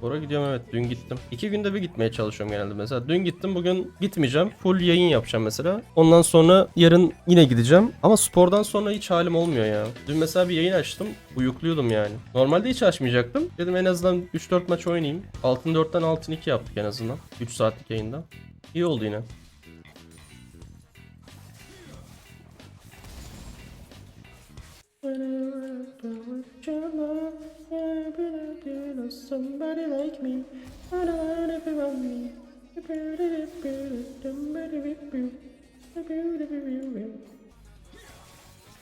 Spora gidiyorum evet dün gittim. İki günde bir gitmeye çalışıyorum genelde mesela. Dün gittim bugün gitmeyeceğim. Full yayın yapacağım mesela. Ondan sonra yarın yine gideceğim. Ama spordan sonra hiç halim olmuyor ya. Dün mesela bir yayın açtım. Uyukluyordum yani. Normalde hiç açmayacaktım. Dedim en azından 3-4 maç oynayayım. Altın 4'ten altın 2 yaptık en azından. 3 saatlik yayında. İyi oldu yine. Somebody like me,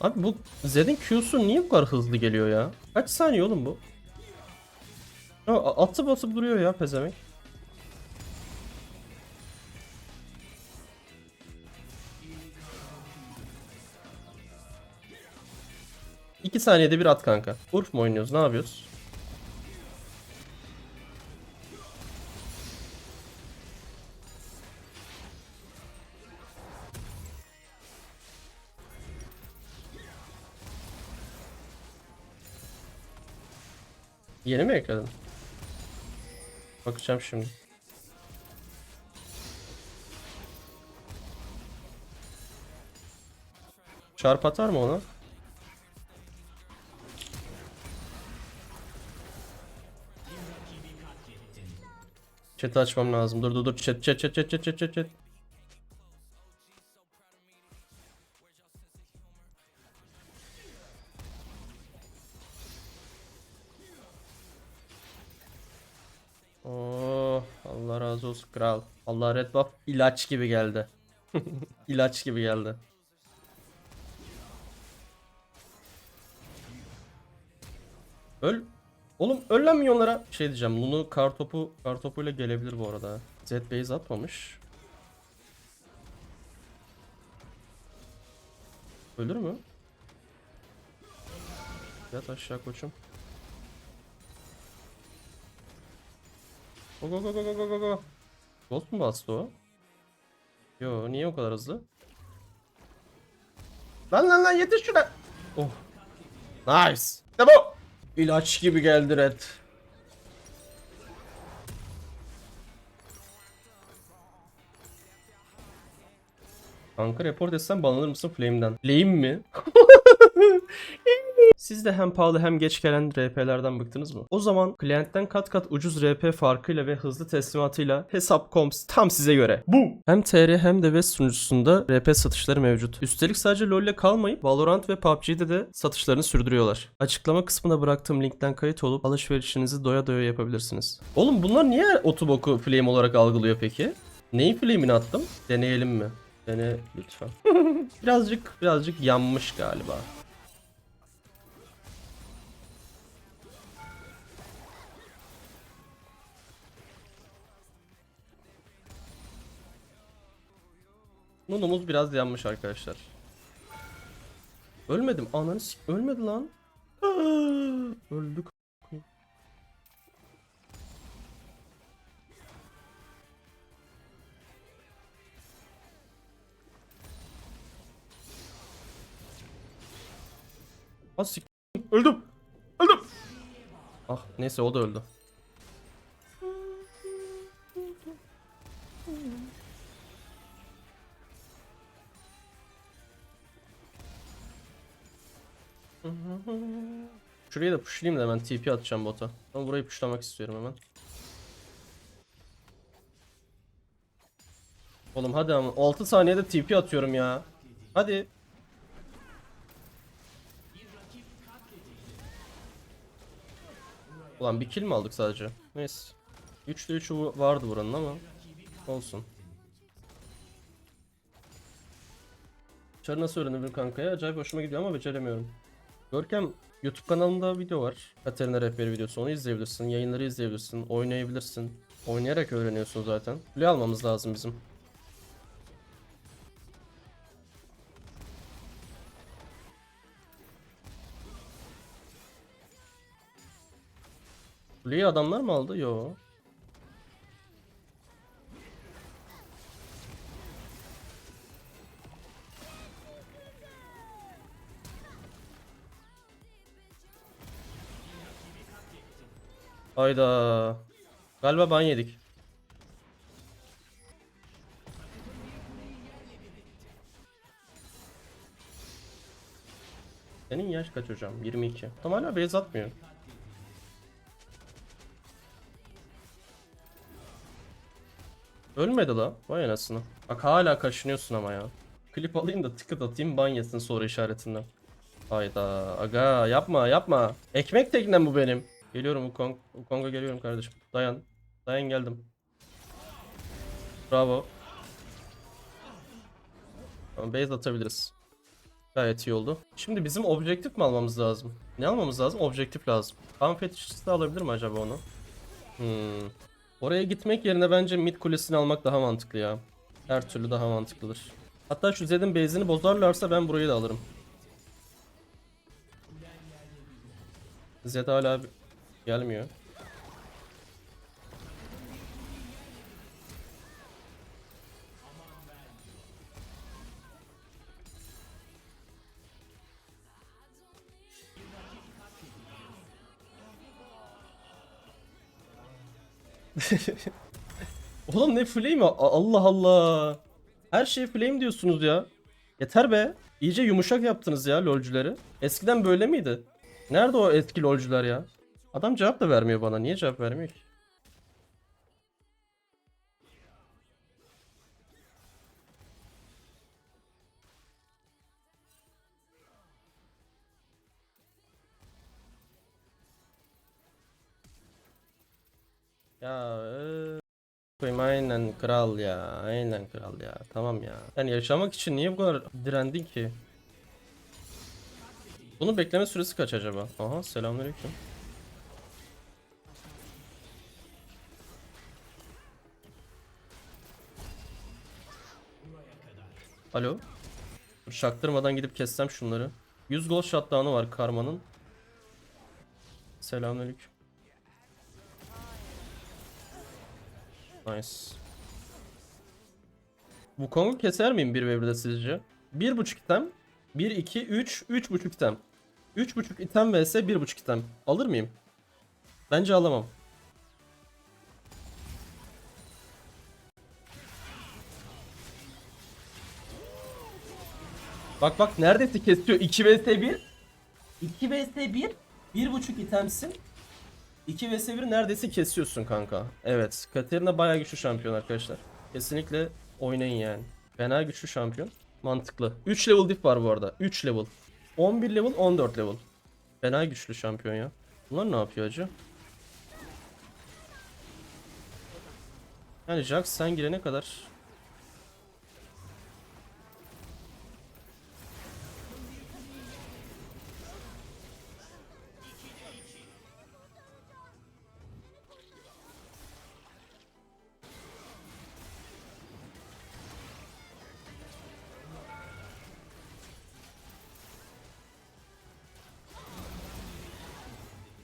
Abi bu Zed'in Q'su niye bu kadar hızlı geliyor ya? Kaç saniye oğlum bu? Ya, a- atıp atıp duruyor ya pezemek. Saniyede bir at kanka. Urf mu oynuyoruz? Ne yapıyoruz? Yeni mi ekledin? Bakacağım şimdi. Çarp atar mı ona? Chat'i açmam lazım. Dur dur dur. Chat chat chat chat chat chat chat chat. Oh, Allah razı olsun kral. Allah red buff ilaç gibi geldi. ilaç gibi geldi. Öl. Oğlum öl lan milyonlara. Şey diyeceğim. Lunu kartopu kartopuyla gelebilir bu arada. Z base atmamış. Ölür mü? Yat aşağı koçum. Go go go go go go go go. Ghost mu bastı o? Yo niye o kadar hızlı? Lan lan lan yetiş şuna. Oh. Nice. İşte bu. İlaç gibi geldi Red. Kanka report etsem banlanır mısın Flame'den? Flame mi? Siz de hem pahalı hem geç gelen RP'lerden bıktınız mı? O zaman klientten kat kat ucuz RP farkıyla ve hızlı teslimatıyla Hesap.coms tam size göre. Bu! Hem TR hem de West sunucusunda RP satışları mevcut. Üstelik sadece LoL ile kalmayıp Valorant ve PUBG'de de satışlarını sürdürüyorlar. Açıklama kısmına bıraktığım linkten kayıt olup alışverişinizi doya doya yapabilirsiniz. Oğlum bunlar niye otoboku flame olarak algılıyor peki? Neyin flame'ini attım? Deneyelim mi? Dene lütfen. birazcık birazcık yanmış galiba. Nunumuz biraz yanmış arkadaşlar. Ölmedim. Ananı ölmedi lan. Öldük. Ah sik öldüm. Öldüm. Ah neyse o da öldü. Şuraya da pushlayayım da hemen TP atacağım bota. Ama burayı pushlamak istiyorum hemen. Oğlum hadi ama 6 saniyede TP atıyorum ya. Hadi. Ulan bir kill mi aldık sadece? Neyse. 3'te 3 vardı buranın ama olsun. Çarı nasıl öğrenebilirim kanka ya? Acayip hoşuma gidiyor ama beceremiyorum. Görkem YouTube kanalında video var. Katerina Rehberi videosu. Onu izleyebilirsin. Yayınları izleyebilirsin. Oynayabilirsin. Oynayarak öğreniyorsun zaten. Kule almamız lazım bizim. Kuleyi adamlar mı aldı? Yo. Hayda. Galiba ban yedik. Senin yaş kaç hocam? 22. Tam hala base atmıyor. Ölmedi la. Vay anasını. Bak hala kaşınıyorsun ama ya. Klip alayım da tıkıt atayım ban yesin soru işaretinden. Hayda aga yapma yapma. Ekmek teknem bu benim. Geliyorum Wukong. Wukong'a geliyorum kardeşim. Dayan. Dayan geldim. Bravo. Tamam base atabiliriz. Gayet iyi oldu. Şimdi bizim objektif mi almamız lazım? Ne almamız lazım? Objektif lazım. Kan fetişçisi alabilir mi acaba onu? Hmm. Oraya gitmek yerine bence mid kulesini almak daha mantıklı ya. Her türlü daha mantıklıdır. Hatta şu Zed'in base'ini bozarlarsa ben burayı da alırım. Zed hala gelmiyor. Oğlum ne flame? Allah Allah. Her şeye flame diyorsunuz ya. Yeter be. İyice yumuşak yaptınız ya lolcuları. Eskiden böyle miydi? Nerede o eski lolcular ya? Adam cevap da vermiyor bana. Niye cevap vermiyor ki? Ya eee, koyayım aynen kral ya. Aynen kral ya. Tamam ya. Yani yaşamak için niye bu kadar direndin ki? Bunun bekleme süresi kaç acaba? Aha selamünaleyküm. Alo. Şaktırmadan gidip kessem şunları. 100 gol shutdown'u var Karma'nın. Selamünaleyküm. Nice. Bu Kong'u keser miyim 1 ve 1'de sizce? 1.5 item. 1, 2, 3, 3.5 item. 3.5 item vs 1.5 item. Alır mıyım? Bence alamam. Bak bak neredeyse kesiyor. 2 vs 1. 2 vs 1. 1.5 itemsin. 2 vs 1 neredeyse kesiyorsun kanka. Evet. Katerina bayağı güçlü şampiyon arkadaşlar. Kesinlikle oynayın yani. Fena güçlü şampiyon. Mantıklı. 3 level diff var bu arada. 3 level. 11 level 14 level. Fena güçlü şampiyon ya. Bunlar ne yapıyor acı? Yani Jax sen girene kadar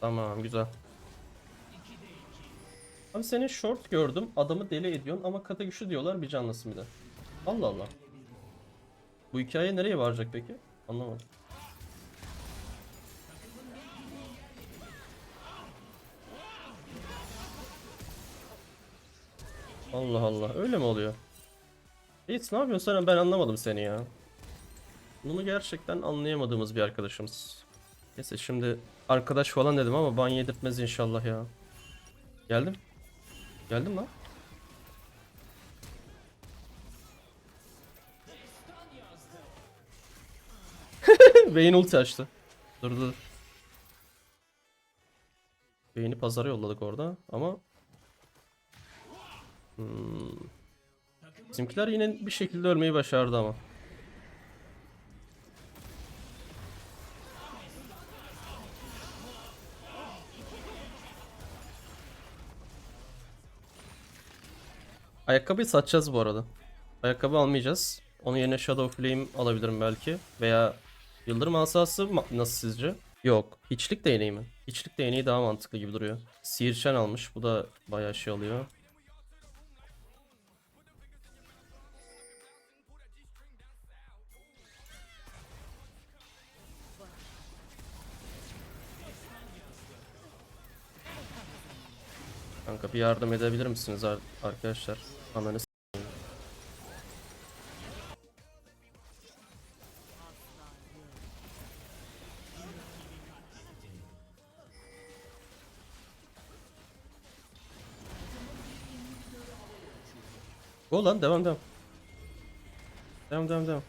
Tamam güzel. Abi senin short gördüm. Adamı deli ediyorsun ama kata güçlü diyorlar bir canlısın bir de. Allah Allah. Bu hikaye nereye varacak peki? Anlamadım. Allah Allah. Öyle mi oluyor? Yiğit ne yapıyorsun sen? Ben anlamadım seni ya. Bunu gerçekten anlayamadığımız bir arkadaşımız. Neyse şimdi arkadaş falan dedim ama ban yedirtmez inşallah ya. Geldim. Geldim lan. Beyin ulti açtı. Dur dur. Beyni pazara yolladık orada ama hmm. Bizimkiler yine bir şekilde ölmeyi başardı ama. Ayakkabıyı satacağız bu arada. Ayakkabı almayacağız. Onun yerine Shadow Flame alabilirim belki. Veya Yıldırım asası nasıl sizce? Yok. Hiçlik değneği mi? Hiçlik değneği daha mantıklı gibi duruyor. Sihirşen almış. Bu da bayağı şey alıyor. Kanka bir yardım edebilir misiniz ar- arkadaşlar? Ananı Go lan devam devam. Devam devam devam.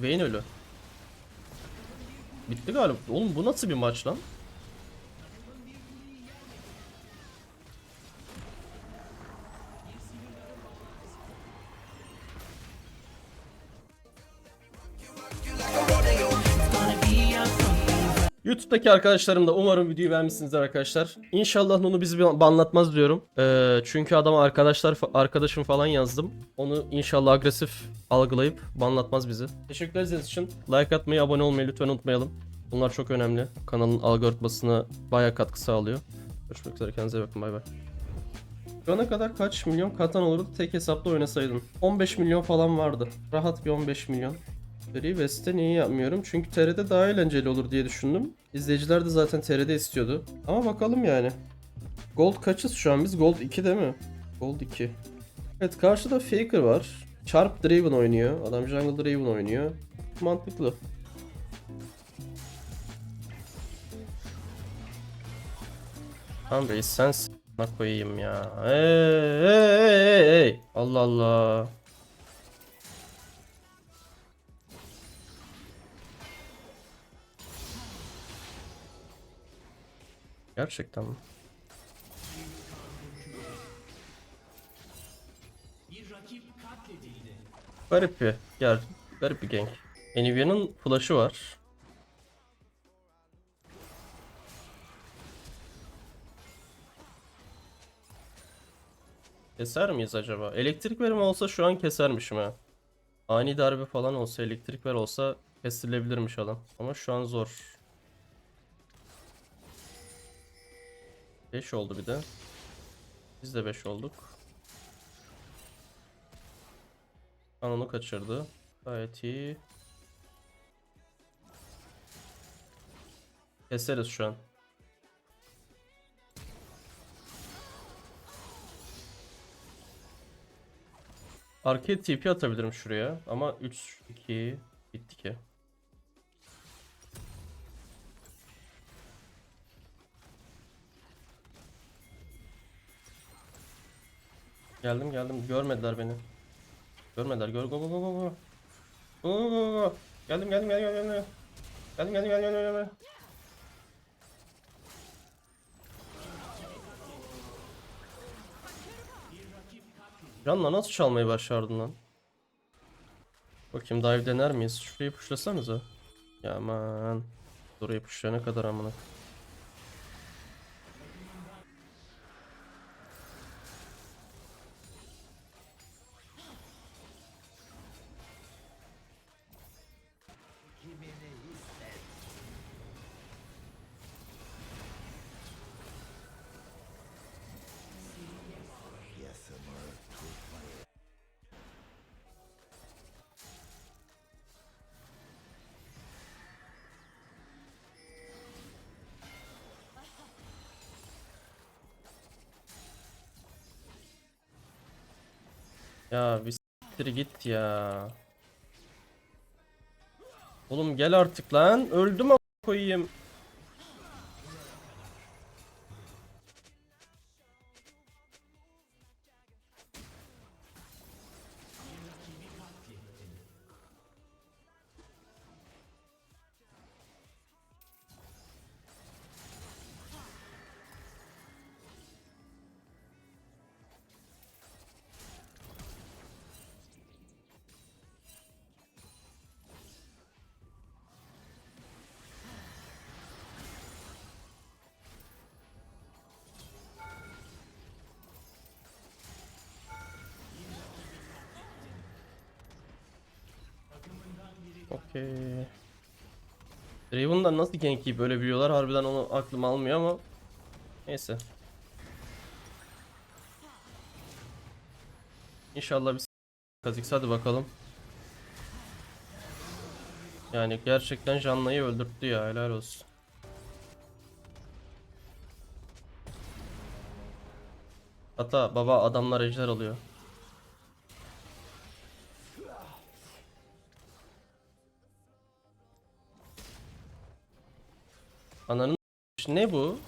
Vayne ölü. Bitti galiba. Oğlum bu nasıl bir maç lan? YouTube'daki arkadaşlarım da umarım videoyu beğenmişsinizdir arkadaşlar. İnşallah Nunu bizi banlatmaz diyorum. Ee, çünkü adama arkadaşlar arkadaşım falan yazdım. Onu inşallah agresif algılayıp banlatmaz bizi. Teşekkür ederiz için. Like atmayı, abone olmayı lütfen unutmayalım. Bunlar çok önemli. Kanalın algoritmasına bayağı katkı sağlıyor. Görüşmek üzere kendinize bakın bay bay. Şu ana kadar kaç milyon katan olurdu tek hesapta oynasaydım? 15 milyon falan vardı. Rahat bir 15 milyon. Free West'te niye yapmıyorum? Çünkü TR'de daha eğlenceli olur diye düşündüm. İzleyiciler de zaten TR'de istiyordu. Ama bakalım yani. Gold kaçız şu an biz? Gold 2 değil mi? Gold 2. Evet karşıda Faker var. Charp Draven oynuyor. Adam Jungle Draven oynuyor. Mantıklı. Tamam reis sen s***na koyayım ya. Hey, hey, hey, hey. Allah Allah. Gerçekten mi? Garip bir, gel, garip bir gank. Enivia'nın flash'ı var. Keser miyiz acaba? Elektrik verimi olsa şu an kesermişim ha. Ani darbe falan olsa, elektrik ver olsa kestirilebilirmiş adam. Ama şu an zor. 5 oldu bir de. Biz de 5 olduk. Kanonu kaçırdı. Gayet iyi. Keseriz şu an. Arcade TP atabilirim şuraya ama 3 2 bitti ki. Geldim geldim görmediler beni. Görmediler gör go go go go go. Go go go go. Geldim geldim geldim geldim geldim. Geldim geldim geldim geldim. Canla nasıl çalmayı başardın lan? Bakayım dive dener miyiz? Şurayı pushlasanıza. Ya aman. Orayı pushlayana kadar amına. Ya bir siktir git ya. Oğlum gel artık lan. Öldüm ama koyayım. Okey. Draven'dan nasıl gank yiyip böyle biliyorlar harbiden onu aklım almıyor ama neyse. İnşallah bir Kha'Zix hadi bakalım. Yani gerçekten Janna'yı öldürttü ya helal olsun. Hatta baba adamlar ejder alıyor. Ananın ne bu?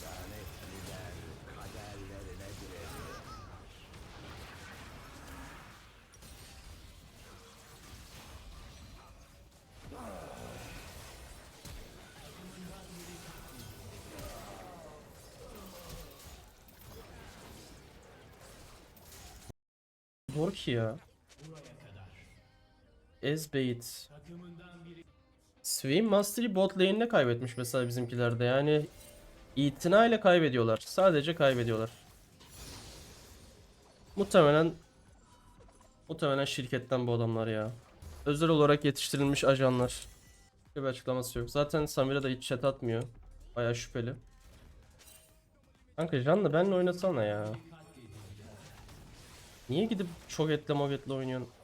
Zor ki ya. Ezbait. Swim Mastery bot lane'ine kaybetmiş mesela bizimkilerde. Yani itinayla kaybediyorlar. Sadece kaybediyorlar. Muhtemelen muhtemelen şirketten bu adamlar ya. Özel olarak yetiştirilmiş ajanlar. Bir açıklaması yok. Zaten Samira da hiç chat atmıyor. Baya şüpheli. Kanka Jan'la benle oynasana ya. Niye gidip çok etle mogetle oynuyorsun?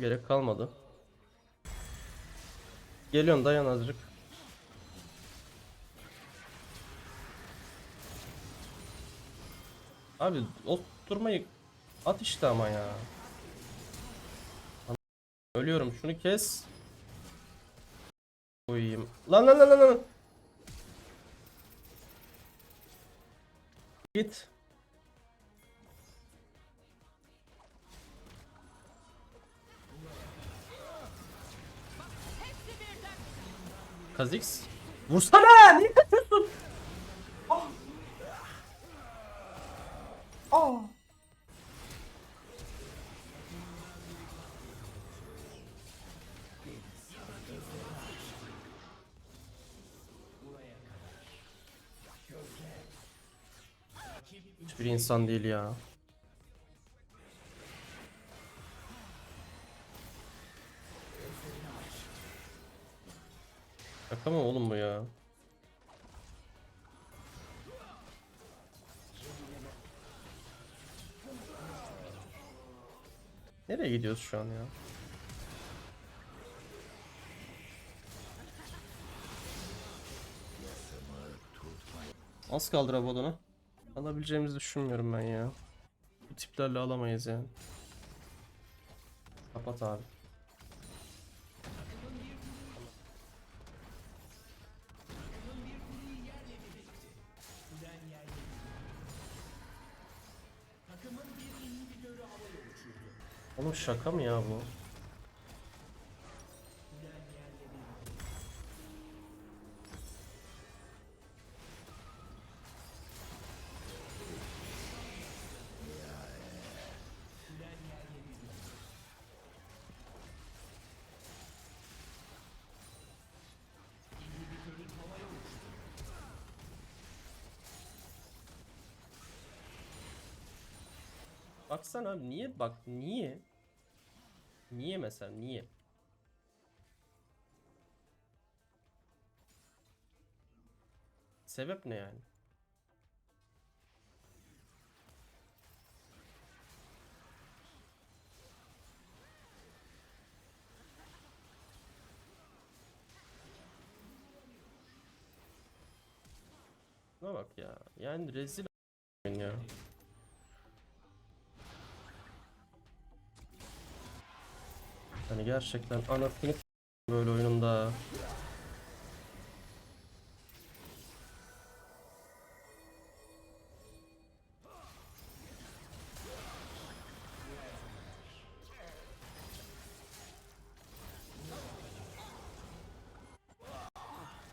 Gerek kalmadı. Geliyorsun dayan azıcık. Abi oturmayı at işte ama ya. Ölüyorum şunu kes. Uyuyayım. Lan lan lan lan lan. Git. Kazix. Vursana! Niye kaçıyorsun? Ah! Ah! Hiçbir insan değil ya. Şaka mı oğlum bu ya? Nereye gidiyoruz şu an ya? Az kaldı Rabadon'a. Alabileceğimizi düşünmüyorum ben ya. Bu tiplerle alamayız yani. Kapat abi. Oğlum şaka mı ya bu? Baksana niye bak niye? Niye mesela niye? Sebep ne yani? Buna bak ya. Yani rezil ya. Hani gerçekten anasını böyle oyununda.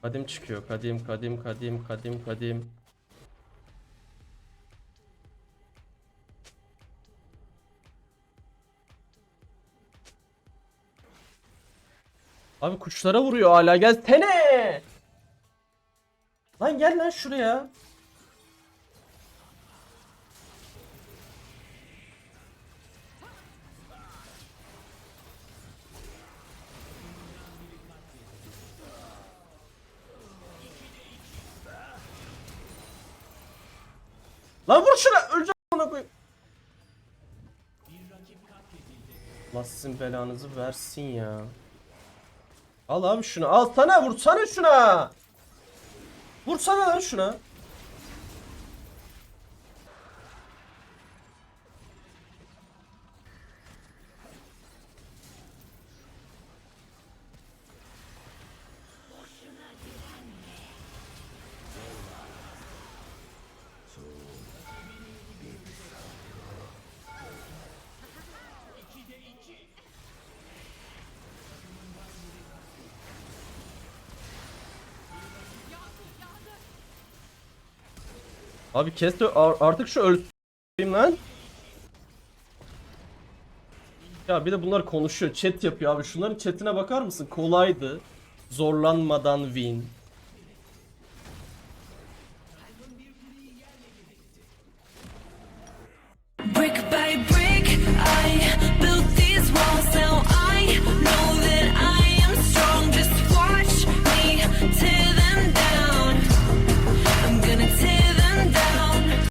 Kadim çıkıyor. Kadim, kadim, kadim, kadim, kadim. Abi kuşlara vuruyor hala. Gelsene. Lan gel lan şuraya. Lan vur şuna. Öleceğim ona koyayım. Allah sizin belanızı versin ya. Al abi şunu. Al sana vursana şuna. Vursana lan şuna. Abi kes artık şu öldüreyim lan. Ya bir de bunlar konuşuyor, chat yapıyor abi. Şunların chatine bakar mısın? Kolaydı. Zorlanmadan win.